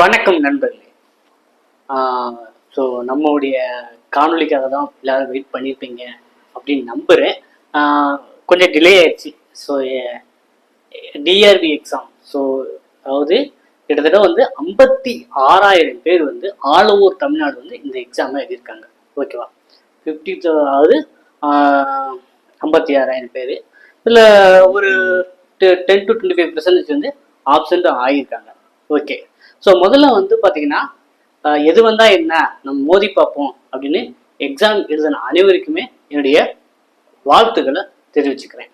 வணக்கம் நண்பர்களே. ஸோ நம்மளுடைய காணொலிக்காக தான் எல்லாரும் வெயிட் பண்ணியிருப்பீங்க அப்படின்னு நம்புகிறேன் கொஞ்சம் டிலே ஆயிடுச்சு. ஸோ டிஆர்பி எக்ஸாம் ஸோ அதாவது கிட்டத்தட்ட வந்து ஐம்பத்தி ஆறாயிரம் பேர் வந்து ஆல் ஓவர் தமிழ்நாடு வந்து இந்த எக்ஸாமை எழுதியிருக்காங்க. ஓகேவா ஃபிஃப்டி அதாவது ஐம்பத்தி ஆறாயிரம் பேர். இதில் ஒரு ten to twenty five percentage வந்து ஆப்சண்ட் ஆகியிருக்காங்க ஓகே ஸோ முதல்ல வந்து பார்த்தீங்கன்னா எது வந்தால் என்ன? நம்ம மோதி பார்ப்போம் அப்படின்னு எக்ஸாம் எழுதின அனைவருக்குமே என்னுடைய வாழ்த்துக்களை தெரிவிச்சுக்கிறேன்.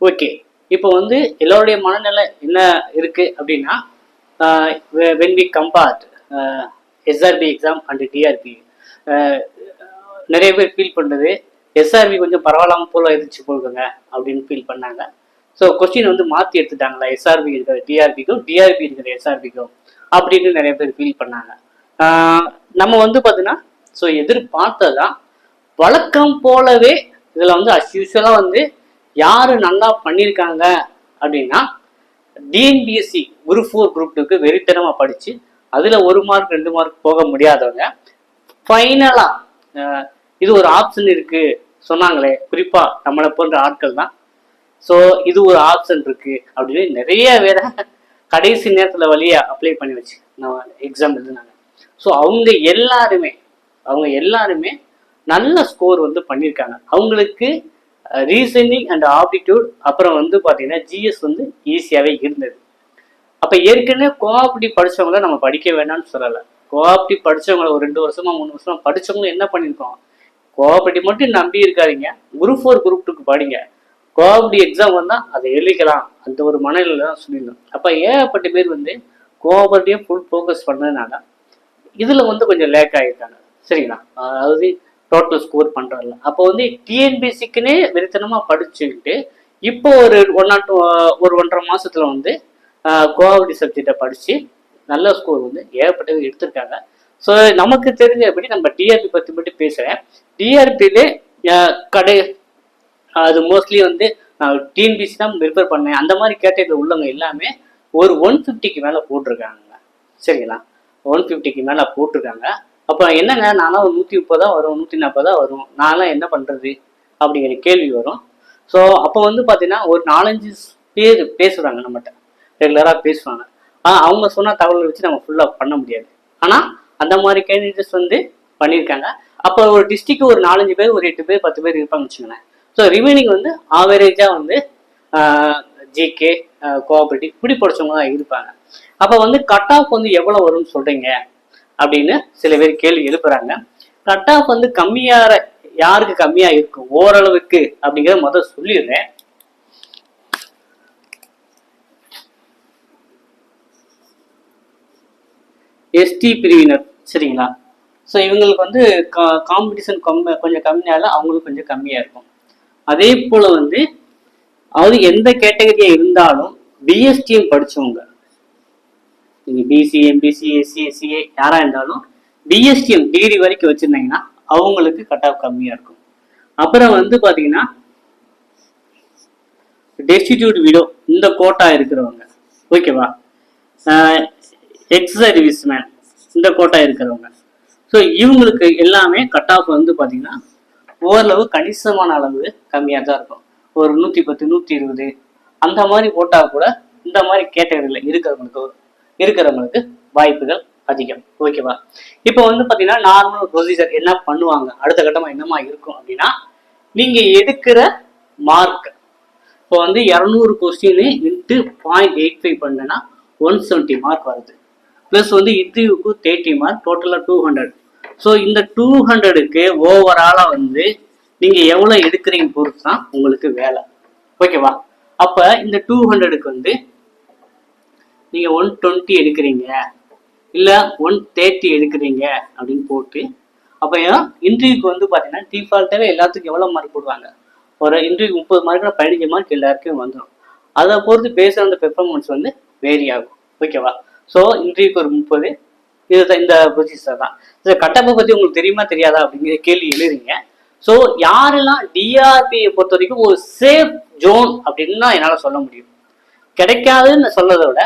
ஓகே இப்போ வந்து எல்லோருடைய மனநிலை என்ன இருக்கு அப்படின்னா when we compared SRP exam and TRB நிறைய பேர் ஃபீல் பண்ணுறது எஸ்ஆர்பி கொஞ்சம் பரவாயில்லாம போல இருந்துச்சு போடுங்க அப்படின்னு ஃபீல் பண்ணாங்க. ஸோ கொஸ்டின் வந்து மாற்றி எடுத்துட்டாங்களா? எஸ்ஆர்பி இருக்கிற டிஆர்பிக்கும் டிஆர்பி இருக்கிற எஸ்ஆர்பிக்கும் அப்படின்னு நிறைய பேர் ஃபீல் பண்ணாங்க. ஆஹ் நம்ம வந்து பார்த்தீங்கன்னா ஸோ எதிர்பார்த்ததான் வழக்கம் போலவே இதில் வந்து அஸ் வந்து யார் நல்லா பண்ணியிருக்காங்க அப்படின்னா டிஎன்பிஎஸ்சி குரூப் ஃபோர் குரூப் டூக்கு வெறித்தனமாக படித்து அதில் ஒரு மார்க் ரெண்டு மார்க் போக முடியாதவங்க ஃபைனலாக இது ஒரு ஆப்ஷன் இருக்குது சொன்னாங்களே குறிப்பாக நம்மளை போன்ற ஆட்கள் தான். ஸோ இது ஒரு ஆப்ஷன் இருக்கு அப்படின்னு நிறைய பேரை கடைசி நேரத்தில் வழியாக அப்ளை பண்ணி வச்சு நான் எக்ஸாம் எழுதுனாங்க. ஸோ அவங்க எல்லாருமே அவங்க எல்லாருமே நல்ல ஸ்கோர் வந்து பண்ணியிருக்காங்க அவங்களுக்கு ரீசனிங் அண்ட் ஆப்டிடியூட் அப்புறம் வந்து பார்த்தீங்கன்னா ஜிஎஸ் வந்து ஈஸியாகவே இருந்தது. அப்போ ஏற்கனவே கோஆப்டி படித்தவங்கள நம்ம படிக்க வேண்டாம்னு சொல்லலை. கோஆப்டி படிச்சவங்கள ஒரு ரெண்டு வருஷமா மூணு வருஷமா படித்தவங்களும் என்ன பண்ணியிருக்கோம் கோஆப்டி மட்டும் நம்பி இருக்காதிங்க. குரூப் ஃபோர் குரூப் டூக்கு படிங்க. கோஆப்டி எக்ஸாம் வந்தால் அதை எழுதிக்கலாம். அந்த ஒரு மனநிலை தான் சொல்லியிருந்தோம். அப்போ ஏகப்பட்ட பேர் வந்து கோஆபரேட்டிவ் ஃபுல் ஃபோக்கஸ் பண்ணதுனால இதில் வந்து கொஞ்சம் லேக் ஆகிருக்காங்க சரிங்களா? அதாவது டோட்டல் ஸ்கோர் பண்ணுறதில்ல அப்போ வந்து டிஎன்பிசிக்குன்னே வெறித்தனமாக படிச்சுக்கிட்டு இப்போ ஒரு ஒன் ஆர் டூ ஒரு ஒன்றரை மாதத்தில் வந்து கோஆபடி சப்ஜெக்டை படித்து நல்ல ஸ்கோர் வந்து ஏகப்பட்டது எடுத்திருக்காங்க. ஸோ நமக்கு தெரிஞ்சபடி நம்ம டிஆர்பி பற்றி மட்டும் பேசுகிறேன் டிஆர்பியிலே கடை அது மோஸ்ட்லி வந்து டிஎன்பிசி தான் ப்ரிப்பேர் பண்ணேன். அந்த மாதிரி கேட்டகரியில் உள்ளவங்க எல்லாமே ஒரு ஒன் ஃபிஃப்டிக்கு மேலே போட்டிருக்காங்க. சரிங்களா? ஒன் ஃபிஃப்டிக்கு மேலே போட்டிருக்காங்க. அப்போ என்னங்க? நானும் ஒரு நூற்றி முப்பதா வரும் நூற்றி நாற்பதா வரும். நான்லாம் என்ன பண்ணுறது அப்படிங்கிற கேள்வி வரும். ஸோ அப்போ வந்து பார்த்தீங்கன்னா ஒரு நாலஞ்சு பேர் பேசுகிறாங்க நம்மகிட்ட. ரெகுலராக பேசுவாங்க. ஆனால் அவங்க சொன்ன தகவலை வச்சு நம்ம ஃபுல்லாக பண்ண முடியாது. ஆனால் அந்த மாதிரி கேண்டிடேட்ஸ் வந்து பண்ணியிருக்காங்க. அப்போ ஒரு டிஸ்ட்ரிக்ட் ஒரு நாலஞ்சு பேர் ஒரு எட்டு பேர் பத்து பேர் இருப்பாங்க வச்சுக்கோங்களேன். ஸோ ரிமைனிங் வந்து ஆவரேஜாக வந்து ஜிகே கோஆபரேட்டிவ் இப்படி படித்தவங்க தான் இருப்பாங்க. அப்போ வந்து கட் ஆஃப் வந்து எவ்வளோ வரும்னு சொல்கிறீங்க அப்படின்னு சில பேர் கேள்வி எழுப்புறாங்க. கட் ஆஃப் வந்து கம்மியாக யாருக்கு கம்மியாக இருக்கும் ஓரளவுக்கு அப்படிங்கிறத முதல் சொல்லிடுறேன். எஸ்டி பிரிவினர் சரிங்களா? ஸோ இவங்களுக்கு வந்து காம்படிஷன் கம்மி கொஞ்சம் கம்மியால அவங்களுக்கு கொஞ்சம் கம்மியாக இருக்கும். அதே போல் வந்து அதாவது எந்த கேட்டகரியாக இருந்தாலும் பிஎஸ்டிஎம் படிச்சவங்க. நீங்கள் பிசி எம்பிசி எஸ்சி எஸ்சிஏ யாராக இருந்தாலும் பிஎஸ்டிஎம் டிகிரி வரைக்கும் வச்சிருந்தீங்கன்னா அவங்களுக்கு கட் ஆஃப் கம்மியாக இருக்கும். அப்புறம் வந்து பார்த்தீங்கன்னா டெஸ்டிடியூட் விடோ இந்த கோட்டா இருக்கிறவங்க. ஓகேவா எக்ஸ் சர்வீஸ் மேன் இந்த கோட்டா இருக்கிறவங்க. ஸோ இவங்களுக்கு எல்லாமே கட் ஆஃப் வந்து பார்த்தீங்கன்னா ஓரளவு கணிசமான அளவு கம்மியாக தான் இருக்கும். ஒரு நூற்றி பத்து நூற்றி இருபது அந்த மாதிரி போட்டால் கூட இந்த மாதிரி கேட்டகரியில் இருக்கிறவங்களுக்கு இருக்கிறவங்களுக்கு வாய்ப்புகள் அதிகம். ஓகேவா இப்போ வந்து பார்த்தீங்கன்னா நார்மல் ப்ரொசீஜர் என்ன பண்ணுவாங்க? அடுத்த கட்டமாக என்னமா இருக்கும் அப்படின்னா நீங்கள் எடுக்கிற மார்க் இப்போ வந்து இரநூறு question into point eight five பண்ணுன்னா ஒன் செவன்ட்டி மார்க் வருது. ப்ளஸ் வந்து இன்டர்வியூக்கு தேர்ட்டி மார்க் டோட்டலாக டூ ஹண்ட்ரட் ஸோ இந்த டூ ஹண்ட்ரடுக்கு ஓவராலாக வந்து நீங்கள் எவ்வளோ எடுக்கிறீங்க பொறுத்து தான் உங்களுக்கு வேலை. ஓகேவா அப்போ இந்த டூ ஹண்ட்ரடுக்கு வந்து நீங்கள் ஒன் டுவெண்ட்டி எடுக்கிறீங்க இல்லை ஒன் தேர்ட்டி எடுக்கிறீங்க அப்படின்னு போட்டு அப்போ இன்டர்வியூக்கு வந்து பார்த்தீங்கன்னா டிஃபால்ட்டாகவே எல்லாத்துக்கும் எவ்வளோ மார்க் போடுவாங்க? ஒரு இன்டர்வியூக்கு முப்பது மார்க்கில் பதினஞ்சு மார்க் எல்லாருக்கும் வந்துடும் அதை பொறுத்து பேசுகிற அந்த பெர்ஃபார்மன்ஸ் வந்து வேரி ஆகும். ஓகேவா ஸோ இன்டர்வியூக்கு ஒரு முப்பது இதுதான் இந்த ப்ரொசீஜர் தான். இந்த கட்டப்பை பற்றி உங்களுக்கு தெரியுமா தெரியாதா அப்படிங்கிற கேள்வி எழுதுறீங்க. ஸோ யாரெல்லாம் டிஆர்பியை பொறுத்த வரைக்கும் ஒரு சேஃப் ஜோன் அப்படின்னு தான் என்னால் சொல்ல முடியும். கிடைக்காதுன்னு சொல்றதை விட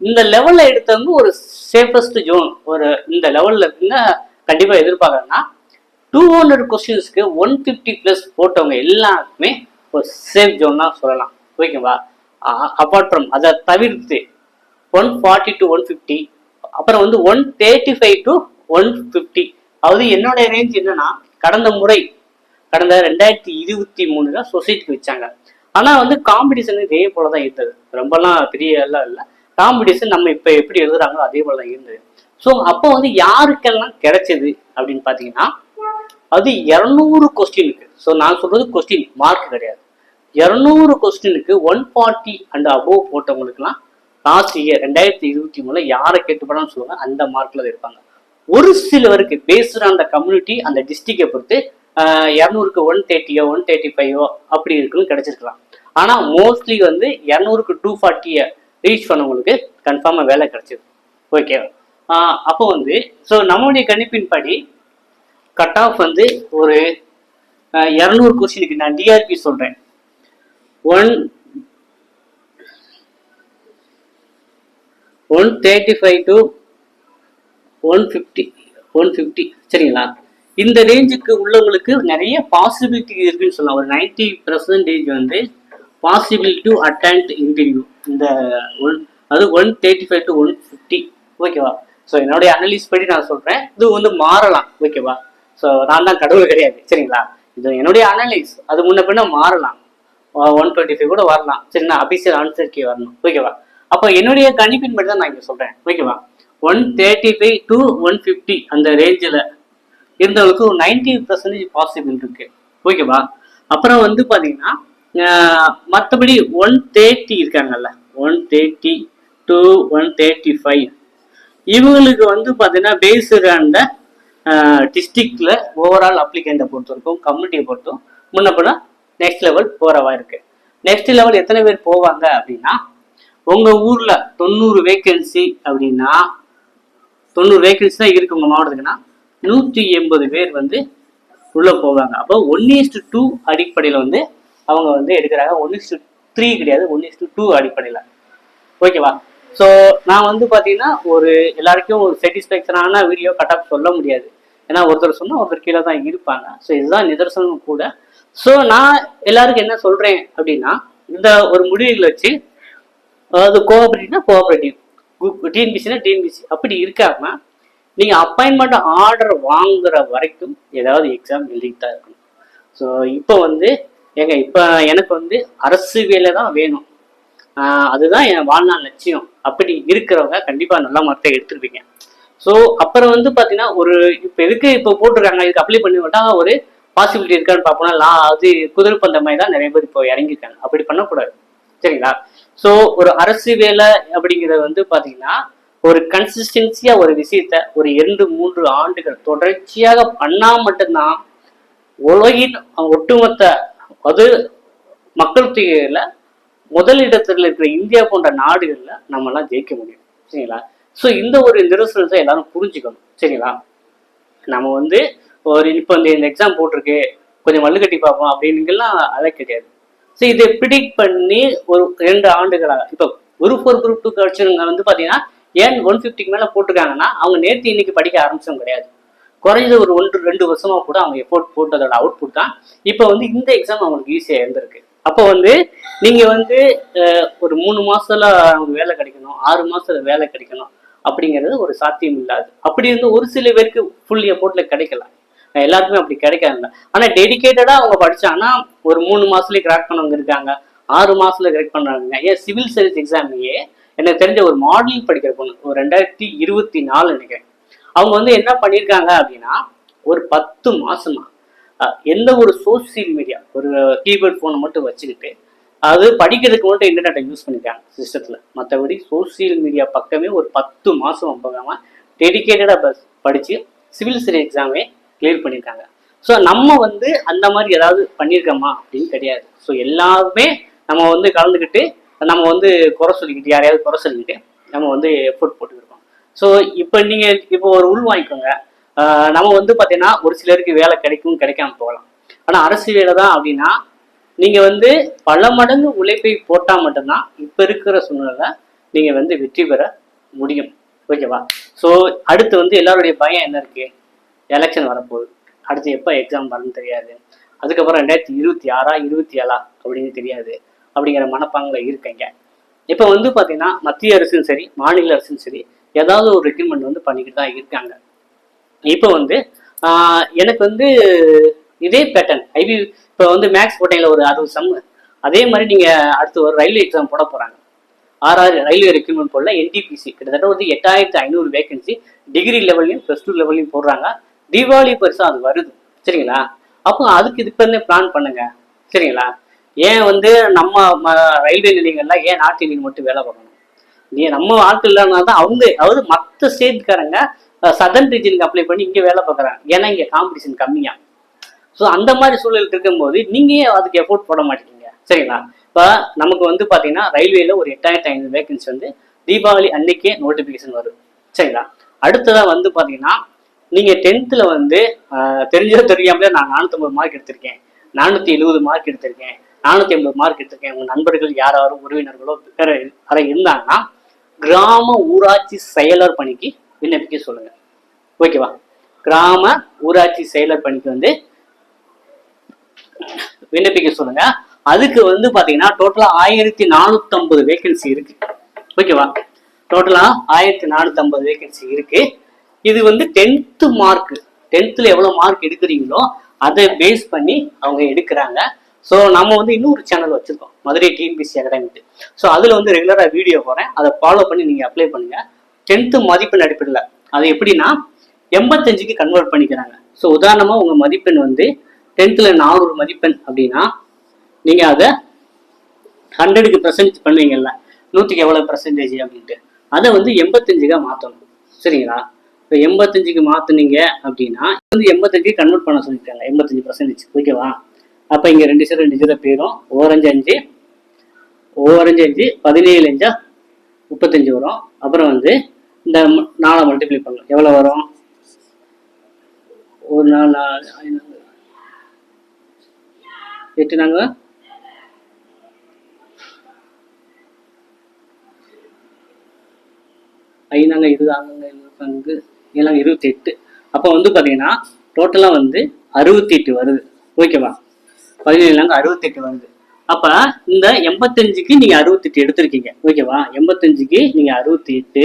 இந்த லெவல்ல எடுத்தவங்க ஒரு சேஃபஸ்ட் ஜோன் ஒரு இந்த லெவல்ல இருக்குங்க கண்டிப்பா எதிர்பார்க்கறேன்னா டூ ஹண்ட்ரட் கொஸ்டின்ஸ்க்கு ஒன் ஃபிஃப்டி ப்ளஸ் போட்டவங்க எல்லாருக்குமே ஒரு சேஃப் ஜோன் தான் சொல்லலாம். ஓகேவா அப்பார்ட் ஃப்ரம் அதை தவிர்த்து one forty to one fifty அப்புறம் வந்து one thirty five to one fifty அதாவது என்னோட ரேஞ்ச் என்னன்னா கடந்த முறை கடந்த ரெண்டாயிரத்தி இருபத்தி மூணுல சொசைட்டிக்கு வச்சாங்க. ஆனா வந்து காம்படிஷன் இதே போல தான் இருந்தது. ரொம்பலாம் பெரிய எல்லாம் இல்லை. காம்படிஷன் நம்ம இப்ப எப்படி எழுதுறாங்களோ அதே போல தான் இருந்தது. ஸோ அப்போ வந்து யாருக்கெல்லாம் கிடைச்சது அப்படின்னு பார்த்தீங்கன்னா அது இரநூறு கொஸ்டினுக்கு ஸோ நான் சொல்றது கொஸ்டின் மார்க் கிடையாது. இரநூறு கொஸ்டினுக்கு ஒன் ஃபார்ட்டி அண்ட் அபோவ் போட்டவங்களுக்குலாம் லாஸ்ட் இயர் ரெண்டாயிரத்தி இருபத்தி மூணுல யாரை கேட்டுப்படான்னு சொல்லுவாங்க? அந்த மார்க்ல இருப்பாங்க. ஒரு சிலவருக்கு பேஸ்டு அந்த கம்யூனிட்டி அந்த டிஸ்ட்ரிக்டை பொறுத்து இரநூறுக்கு ஒன் தேர்ட்டியோ ஒன் தேர்ட்டி ஃபைவோ அப்படி இருக்குன்னு கிடைச்சிருக்கலாம். ஆனால் மோஸ்ட்லி வந்து இரநூறுக்கு டூ ஃபார்ட்டியை ரீச் பண்ணவங்களுக்கு கன்ஃபார்மாக வேலை கிடைச்சிது. ஓகே அப்போ வந்து ஸோ நம்மளுடைய கணிப்பின்படி கட் ஆஃப் வந்து ஒரு இரநூறு கொஸ்டினுக்கு நான் டிஆர்பி சொல்கிறேன் one one thirty five to one fifty one fifty சரிங்களா? இந்த ரேஞ்சுக்கு உள்ளவங்களுக்கு நிறைய பாசிபிலிட்டி இருக்குன்னு சொல்லலாம். ஒரு நைன்டி பர்சன்டேஜ் வந்து பாசிபிள் டு அட்டன்ட் இன்டர்வியூ இந்த ஒன் அது one thirty five to one fifty ஓகேவா ஸோ என்னுடைய அனலிஸ் படி நான் சொல்கிறேன் இது வந்து மாறலாம் ஓகேவா ஸோ நான் தான் கடவுள் கிடையாது சரிங்களா? இது என்னுடைய அனலிஸ் அது முன்ன பின்ன மாறலாம். ஒன் டுவெண்ட்டி ஃபைவ் கூட வரலாம். சரி நான் அபிஷியல் ஆன்சர்க்கே வரணும் ஓகேவா அப்போ என்னுடைய கணிப்பின் படி தான் நான் இங்கே சொல்கிறேன் ஓகேவா one thirty five to one fifty அந்த ரேஞ்சில் இருந்தவங்களுக்கு ஒரு நைன்டி பர்சன்டேஜ் பாசிபிள் இருக்கு. ஓகேவா அப்புறம் வந்து பார்த்தீங்கன்னா மற்றபடி ஒன் தேர்ட்டி இருக்காங்கல்ல. One thirty to one thirty five இவங்களுக்கு வந்து பார்த்தீங்கன்னா பேஸ்டு அந்த டிஸ்ட்ரிக்டில் ஓவரால் அப்ளிகண்ட்டை பொறுத்த வரைக்கும் கம்யூனிட்டியை பொறுத்தும். முன்ன பின்ன நெக்ஸ்ட் லெவல் போகிறவா இருக்கு. நெக்ஸ்ட் லெவல் எத்தனை பேர் போவாங்க அப்படின்னா உங்கள் ஊரில் தொண்ணூறு வேக்கன்சி அப்படின்னா தொண்ணூறு வேக்கன்சி தான் இருக்கு உங்கள் மாவட்டத்துக்குன்னா நூற்றி எண்பது பேர் வந்து உள்ளே போவாங்க. அப்போ ஒன் இஸ்டு டூ அடிப்படையில் வந்து அவங்க வந்து எடுக்கிறாங்க. ஒன் இஸ்டு த்ரீ கிடையாது. ஒன் இஸ்டு டூ அடிப்படையில். ஓகேவா ஸோ நான் வந்து பார்த்தீங்கன்னா ஒரு எல்லாருக்கும் ஒரு சாட்டிஸ்ஃபேக்ஷனான வீடியோ கட்டாப் சொல்ல முடியாது. ஏன்னா ஒருத்தர் சொன்னால் ஒருத்தர் கீழே தான் இருப்பாங்க. ஸோ இதுதான் நிதர்சனம் கூட. ஸோ நான் எல்லாருக்கும் என்ன சொல்கிறேன் அப்படின்னா இந்த ஒரு முடிவுகளை வச்சு அதாவது கோஆபரேட்டிவ்னா கோஆபரேட்டிவ் டிஎன்பிசினா டிஎன்பிசி அப்படி இருக்காம நீங்கள் அப்பாயின்மெண்ட் ஆர்டர் வாங்குற வரைக்கும் ஏதாவது எக்ஸாம் எழுதிட்டு தான் இருக்கணும். ஸோ இப்போ வந்து ஏங்க இப்போ எனக்கு வந்து அரசு வேலை தான் வேணும். அதுதான் என் வாழ்நாள் லட்சியம். அப்படி இருக்கிறவங்க கண்டிப்பாக நல்ல மார்க்கை எடுத்துருப்பீங்க. ஸோ அப்புறம் வந்து பார்த்தீங்கன்னா ஒரு இப்போ எதுக்கு இப்போ போட்டிருக்காங்க? இதுக்கு அப்ளை பண்ணி விட்டா ஒரு பாசிபிலிட்டி இருக்கான்னு பார்ப்போம்னா லா அது குதிரை பந்த மாதிரி தான் நிறைய பேர் இப்போ இறங்கியிருக்காங்க. அப்படி பண்ணக்கூடாது. சரிங்களா? ஸோ ஒரு அரசு வேலை அப்படிங்கிறது வந்து பார்த்தீங்கன்னா ஒரு கன்சிஸ்டன்சியா ஒரு விஷயத்த ஒரு இரண்டு மூன்று ஆண்டுகள் தொடர்ச்சியாக பண்ணா மட்டும்தான் உலகின் ஒட்டுமொத்த அது மக்கள் தொகையில முதலிடத்தில் இருக்கிற இந்தியா போன்ற நாடுகள்ல நம்மலாம் ஜெயிக்க முடியும். சரிங்களா? ஸோ இந்த ஒரு நிரசனத்தை எல்லாரும் புரிஞ்சுக்கணும். சரிங்களா? நம்ம வந்து ஒரு இப்போ இந்த இந்த எக்ஸாம் போட்டிருக்கு கொஞ்சம் மல்லு கட்டி பார்ப்போம் அப்படின்னுலாம் அதை கிடையாது. ஸோ இதை ப்ரிடிக்ட் பண்ணி ஒரு ரெண்டு ஆண்டுகளாக இப்போ குரூப் ஃபோர் குரூப் டூ கட்சிங்க வந்து பார்த்தீங்கன்னா ஏன் ஒன் ஃபிஃப்டிக்கு மேலே போட்டிருக்காங்கன்னா அவங்க நேற்று இன்னைக்கு படிக்க ஆரம்பிச்சவங்க கிடையாது. குறைஞ்சது ஒரு ஒன்று ரெண்டு வருஷமா கூட அவங்க எஃபோர்ட் போட்டதோட அவுட்புட் தான். இப்போ வந்து இந்த எக்ஸாம் அவங்களுக்கு ஈஸியாக இருந்திருக்கு. அப்போ வந்து நீங்க வந்து அஹ், ஒரு மூணு மாசத்துல அவங்களுக்கு வேலை கிடைக்கணும் ஆறு மாசத்துல வேலை கிடைக்கணும் அப்படிங்கிறது ஒரு சாத்தியம் இல்லாது. அப்படி இருந்து ஒரு சில பேருக்கு ஃபுல் எஃபோர்ட்டில் கிடைக்கலாம் எல்லாருக்குமே அப்படி கிடைக்காதுல்ல. ஆனா டெடிகேட்டடா அவங்க படிச்சாங்கன்னா ஒரு மூணு மாசத்துலயே கிராக் பண்ணவங்க இருக்காங்க. ஆறு மாசத்துல கிராக் பண்றாங்க ஏன் சிவில் சர்வீஸ் எக்ஸாம்லயே எனக்கு தெரிஞ்ச ஒரு மாடலிங் படிக்கிற பொண்ணு ஒரு ரெண்டாயிரத்தி இருபத்தி நாலு நினைக்கிறேன். அவங்க வந்து என்ன பண்ணியிருக்காங்க அப்படின்னா ஒரு பத்து மாசமா எந்த ஒரு சோசியல் மீடியா ஒரு கீபோர்ட் ஃபோனை மட்டும் வச்சுக்கிட்டு அது படிக்கிறதுக்கு மட்டும் இன்டர்நெட்டை யூஸ் பண்ணிருக்காங்க சிஸ்டத்தில் மற்றபடி சோசியல் மீடியா பக்கமே ஒரு பத்து மாதம் போகாமல் டெடிக்கேட்டடாக பஸ் படித்து சிவில் சர்வீஸ் எக்ஸாமே கிளியர் பண்ணியிருக்காங்க ஸோ நம்ம வந்து அந்த மாதிரி ஏதாவது பண்ணியிருக்கோமா அப்படின்னு கிடையாது. ஸோ எல்லாருமே நம்ம வந்து கலந்துக்கிட்டு நம்ம வந்து குறை சொல்லிக்கிட்டு யாரையாவது குறை சொல்லிக்கிட்டு நம்ம வந்து எஃபோர்ட் போட்டுக்கிருக்கோம். ஸோ இப்போ நீங்கள் இப்போ ஒரு உள் வாங்கிக்கோங்க. நம்ம வந்து பார்த்தீங்கன்னா ஒரு சிலருக்கு வேலை கிடைக்கும் கிடைக்காம போகலாம். ஆனால் அரசு வேலை தான் அப்படின்னா நீங்கள் வந்து பல மடங்கு உழைப்பை போட்டால் மட்டும்தான் இப்போ இருக்கிற சூழ்நிலை நீங்கள் வந்து வெற்றி பெற முடியும். ஓகேவா? ஸோ அடுத்து வந்து எல்லாருடைய பயம் என்ன இருக்குது எலெக்ஷன் வரப்போகுது. அடுத்து எப்போ எக்ஸாம் வரும்னு தெரியாது. அதுக்கப்புறம் ரெண்டாயிரத்தி இருபத்தி ஆறா இருபத்தி ஏழா அப்படின்னு தெரியாது. அப்படிங்கிற மனப்பாங்கில் இருக்கீங்க. இப்போ வந்து பார்த்தீங்கன்னா மத்திய அரசும் சரி மாநில அரசும் சரி ஏதாவது ஒரு ரெக்ரூட்மெண்ட் வந்து பண்ணிக்கிட்டு தான் இருக்காங்க. இப்போ வந்து ஆஹ், எனக்கு வந்து இதே பேட்டர்ன் ஐபி இப்போ வந்து மேக்ஸ் போட்டீங்களா ஒரு அறுபது சம் அதே மாதிரி நீங்கள் அடுத்து ஒரு ரயில்வே எக்ஸாம் போட போகிறாங்க ஆர்ஆர் ரயில்வே ரெக்ரூட்மெண்ட் போடல என்டிபிசி கிட்டத்தட்ட வந்து எட்டாயிரத்து ஐநூறு வேகன்சி டிகிரி லெவல்லையும் ப்ளஸ் டூ லெவல்லையும் போடுறாங்க. தீபாவளி பெருசாக அது வருது. சரிங்களா? அப்போ அதுக்கு இது பண்ணி பிளான் பண்ணுங்க. சரிங்களா? ஏன் வந்து நம்ம ம- ரயில்வே நிலையங்கள்லாம் ஏன் நாட்டு இந்தியன் மட்டும் வேலை பார்க்கணும்? நீ நம்ம ஆட்கள் இல்லைனா தான் அவங்க அதாவது மற்ற ஸ்டேட்காரங்க சதர்ன் ரீஜனுக்கு அப்ளை பண்ணி இங்கே வேலை பார்க்குறாங்க. ஏன்னா இங்கே காம்படிஷன் கம்மியாக ஸோ அந்த மாதிரி சூழல் இருக்கும்போது நீங்கள் அதுக்கு எஃபோர்ட் போட மாட்டேங்க? சரிங்களா? இப்போ நமக்கு வந்து பார்த்தீங்கன்னா ரயில்வேல ஒரு எட்டாயிரத்தி ஐநூறு வேகன்சி வந்து தீபாவளி அன்னைக்கே நோட்டிஃபிகேஷன் வரும். சரிங்களா? அடுத்ததாக வந்து பார்த்தீங்கன்னா நீங்க டென்த்தில் வந்து ஆஹ், தெரிஞ்சோ தெரியாமலே நான் நானூற்றம்பது மார்க் எடுத்திருக்கேன். நானூற்றி எழுபது மார்க் எடுத்திருக்கேன். நானூற்றி ஐம்பது மார்க் எடுத்திருக்கேன். உங்கள் நண்பர்கள் யாராரும் உறவினர்களோ வேற இருந்தாங்கன்னா கிராம ஊராட்சி செயலர் பணிக்கு விண்ணப்பிக்க சொல்லுங்க. ஓகேவா கிராம ஊராட்சி செயலர் பணிக்கு வந்து விண்ணப்பிக்க சொல்லுங்க. அதுக்கு வந்து பாத்தீங்கன்னா டோட்டலா ஆயிரத்தி நானூத்தி வேகன்சி இருக்கு. ஓகேவா டோட்டலா ஆயிரத்தி நானூத்தி ஐம்பது வேகன்சி இருக்கு. இது வந்து டென்த்து மார்க் டென்த்தில் எவ்வளோ மார்க் எடுக்கிறீங்களோ அதை பேஸ் பண்ணி அவங்க எடுக்கிறாங்க. ஸோ நம்ம வந்து இன்னொரு சேனல் வச்சுருக்கோம் மதுரை டிஎன்பிசி அகாடமிட்டு ஸோ அதில் வந்து ரெகுலராக வீடியோ போகிறேன் அதை ஃபாலோ பண்ணி நீங்கள் அப்ளை பண்ணுங்கள் டென்த்து மதிப்பெண் அடிப்படையில். அது எப்படின்னா எண்பத்தஞ்சுக்கு கன்வெர்ட் பண்ணிக்கிறாங்க. ஸோ உதாரணமாக உங்கள் மதிப்பெண் வந்து டென்த்தில் நானூறு மதிப்பெண் அப்படின்னா நீங்கள் அதை ஹண்ட்ரடுக்கு பர்சன்ட் பண்ணுவீங்கல்ல நூற்றுக்கு எவ்வளோ பர்சன்டேஜ் அப்படின்ட்டு. அதை வந்து எண்பத்தஞ்சுக்கா மாற்றணும் சரிங்களா? இப்போ எண்பத்தஞ்சுக்கு மாற்றுனீங்க அப்படின்னா வந்து எண்பத்தஞ்சு கன்வெர்ட் பண்ண சொல்லிட்டாங்க எண்பத்தஞ்சு பர்சன்டேஜ் ஓகேவா? அப்போ இங்கே ரெண்டு சீரோ ரெண்டு சீரோ போயிடும். ஓரஞ்சு அஞ்சு ஓரஞ்சு அஞ்சு பதினேழு அஞ்சா முப்பத்தஞ்சு வரும். அப்புறம் வந்து இந்த நாளை மல்டிப்ளை பண்ணலாம். எவ்வளோ வரும்? ஒரு நாள் எட்டு நாங்க? ஐநாங்க இதுதாங்க ஆகுங்க இது இருபத்தி எட்டு அப்போ வந்து பார்த்தீங்கன்னா டோட்டலாக வந்து அறுபத்தி எட்டு வருது ஓகேவா பதினேழுலாங்க அறுபத்தெட்டு வருது. அப்போ இந்த எண்பத்தஞ்சுக்கு நீங்கள் அறுபத்தெட்டு எடுத்திருக்கீங்க. ஓகேவா எண்பத்தஞ்சுக்கு நீங்கள் அறுபத்தி எட்டு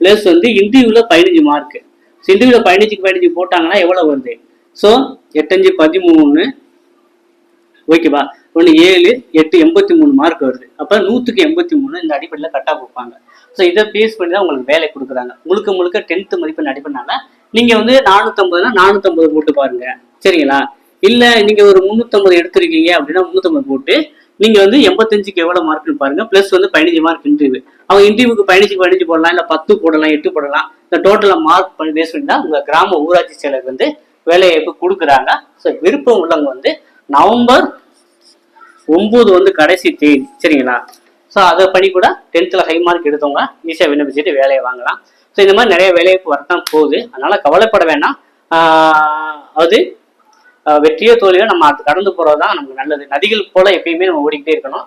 ப்ளஸ் வந்து இன்டர்வியூவில் பதினஞ்சு மார்க்கு ஸோ இன்டர்வியூவில் பதினஞ்சுக்கு பதினஞ்சு போட்டாங்கன்னா எவ்வளோ வருது? ஸோ எட்டஞ்சு பதிமூணு. ஓகேவா ஒன்று ஏழு எட்டு எண்பத்தி மூணு மார்க் வருது. அப்போ நூற்றுக்கு எண்பத்தி மூணு இந்த அடிப்படையில் கட்டாக கொடுப்பாங்க. ஸோ இதை பேஸ் பண்ணி தான் உங்களுக்கு வேலை கொடுக்குறாங்க. முழுக்க முழுக்க டென்த்து மதிப்பெண் அடிப்படைனால நீங்கள் வந்து நானூற்றம்பதுனா நானூற்றம்பது போட்டு பாருங்க. சரிங்களா? இல்லை நீங்கள் ஒரு முந்நூற்றம்பது எடுத்திருக்கீங்க அப்படின்னா முந்நூற்றம்பது போட்டு நீங்கள் வந்து எண்பத்தஞ்சுக்கு எவ்வளோ மார்க்னு பாருங்க. ப்ளஸ் வந்து பதினஞ்சு மார்க் இன்டர்வியூ அவங்க இன்டர்வியூக்கு பதினஞ்சு பதினஞ்சு போடலாம் இல்லை பத்து போடலாம் எட்டு போடலாம். இந்த டோட்டலாக மார்க் பண்ணி பேஸ் பண்ணி தான் உங்கள் கிராம ஊராட்சி செயலர் வந்து வேலைவாய்ப்பு கொடுக்குறாங்க. ஸோ விருப்பம் உள்ளவங்க வந்து நவம்பர் ஒம்பது வந்து கடைசி தேதி. சரிங்களா? ஸோ அதை படி கூட டென்த்தில் ஹை மார்க் எடுத்தவங்க ஈஸியாக விண்ணப்பிச்சுட்டு வேலையை வாங்கலாம். ஸோ இந்த மாதிரி நிறைய வேலைவாய்ப்பு வரத்தான் போகுது. அதனால கவலைப்பட வேண்டாம். ஆஹ் அது வெற்றியோ தோல்வியோ நம்ம அது கடந்து போகிறது தான் நமக்கு நல்லது. நதிகள் போல எப்பயுமே நம்ம ஓடிக்கிட்டே இருக்கணும்.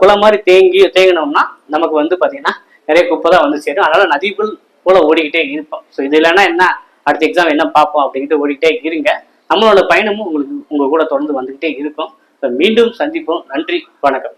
குளம் மாதிரி தேங்கி தேங்கினோம்னா நமக்கு வந்து பார்த்தீங்கன்னா நிறைய குப்பை தான் வந்து சேரும். அதனால நதிகள் போல ஓடிக்கிட்டே இருப்போம். ஸோ இது இல்லைன்னா என்ன? அடுத்த எக்ஸாம் என்ன பார்ப்போம் அப்படின்ட்டு ஓடிக்கிட்டே இருங்க. நம்மளோட பயணமும் உங்களுக்கு உங்கள் கூட தொடர்ந்து வந்துக்கிட்டே இருக்கும். So, மீண்டும் சந்திப்போம். நன்றி. வணக்கம்.